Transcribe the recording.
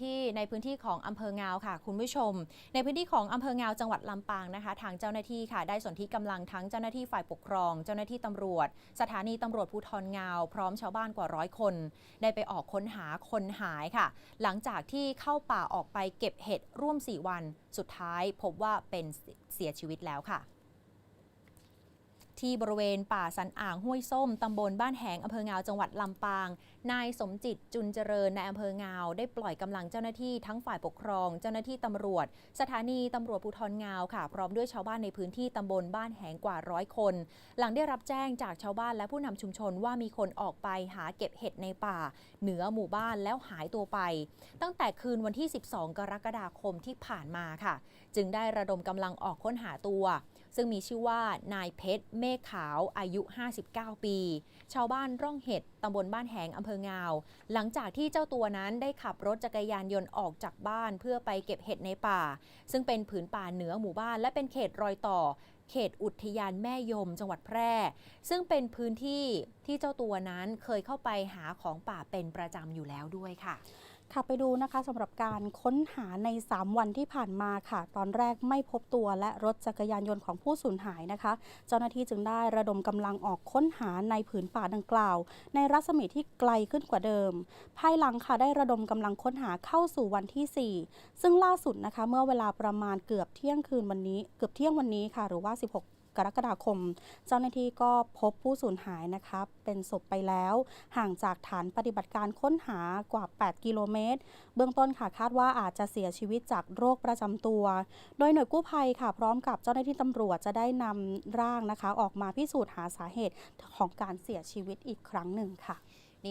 ที่ในพื้นที่ของอำเภองาวค่ะ คุณผู้ชม ในพื้นที่ของอำเภองาวจังหวัดลำปางนะคะ ทางเจ้าหน้าที่ค่ะ ได้สนที่กำลังทั้งเจ้าหน้าที่ฝ่ายปกครอง เจ้าหน้าที่ตำรวจ สถานีตำรวจภูธรงาว พร้อมชาวบ้านกว่าร้อยคน ได้ไปออกค้นหาคนหายค่ะ หลังจากที่เข้าป่าออกไปเก็บเห็ดร่วม 4 วัน สุดท้ายพบว่าเป็นเสียชีวิตแล้วค่ะ ที่บริเวณป่าสันอ่างห้วยส้มตำบลบ้านแหงอำเภองาวจังหวัดลำปาง นายสมจิตจุนเจริญในอำเภองาว ได้ปล่อยกำลังเจ้าหน้าที่ทั้งฝ่ายปกครอง เจ้าหน้าที่ตำรวจ สถานีตำรวจภูธรงาวค่ะ พร้อมด้วยชาวบ้านในพื้นที่ตำบลบ้านแหงกว่าร้อยคน หลังได้รับแจ้งจากชาวบ้านและผู้นำชุมชนว่ามีคนออกไปหาเก็บเห็ดในป่า เหนือหมู่บ้านแล้วหายตัวไป ตั้งแต่คืนวันที่ 12 กรกฎาคมที่ผ่านมาค่ะ จึงได้ระดมกำลังออกค้นหาตัว ซึ่งมีชื่อว่านายเพชรเมฆขาวอายุ 59 ปี ชาวบ้านร่องเห็ดตำบลบ้านแหงอำเภองาว หลังจากที่เจ้าตัวนั้นได้ขับรถจักรยานยนต์ออกจากบ้านเพื่อไปเก็บเห็ดในป่า ซึ่งเป็นผืนป่าเหนือหมู่บ้านและเป็นเขตรอยต่อ เขตอุทยานแม่ยมจังหวัดแพร่ ซึ่งเป็นพื้นที่ที่เจ้าตัวนั้นเคยเข้าไปหาของป่าเป็นประจำอยู่แล้วด้วยค่ะ ค่ะไปดูนะคะสำหรับการค้นหาใน 3 วันที่ผ่านมาค่ะ ตอนแรกไม่พบตัวและรถจักรยานยนต์ของผู้สูญหายนะคะ เจ้าหน้าที่จึงได้ระดมกำลังออกค้นหาในผืนป่าดังกล่าว ในรัศมีที่ไกลขึ้นกว่าเดิม ภายหลังค่ะได้ระดมกำลังค้นหาเข้าสู่วันที่ 4 ซึ่งล่าสุดนะคะ เมื่อเวลาประมาณเกือบเที่ยงคืนวันนี้ เกือบเที่ยงวันนี้ค่ะ หรือว่า 16 กรกฎาคม เจ้าหน้าที่ก็พบผู้สูญหายนะคะเป็นศพไปแล้ว ห่างจากฐานปฏิบัติการค้นหากว่า 8 กิโลเมตร เบื้องต้นค่ะคาดว่าอาจจะเสียชีวิตจากโรคประจำตัว โดยหน่วยกู้ภัยค่ะ พร้อมกับเจ้าหน้าที่ตำรวจจะได้นำร่างนะคะ ออกมาพิสูจน์หาสาเหตุของการเสียชีวิตอีกครั้งหนึ่งค่ะ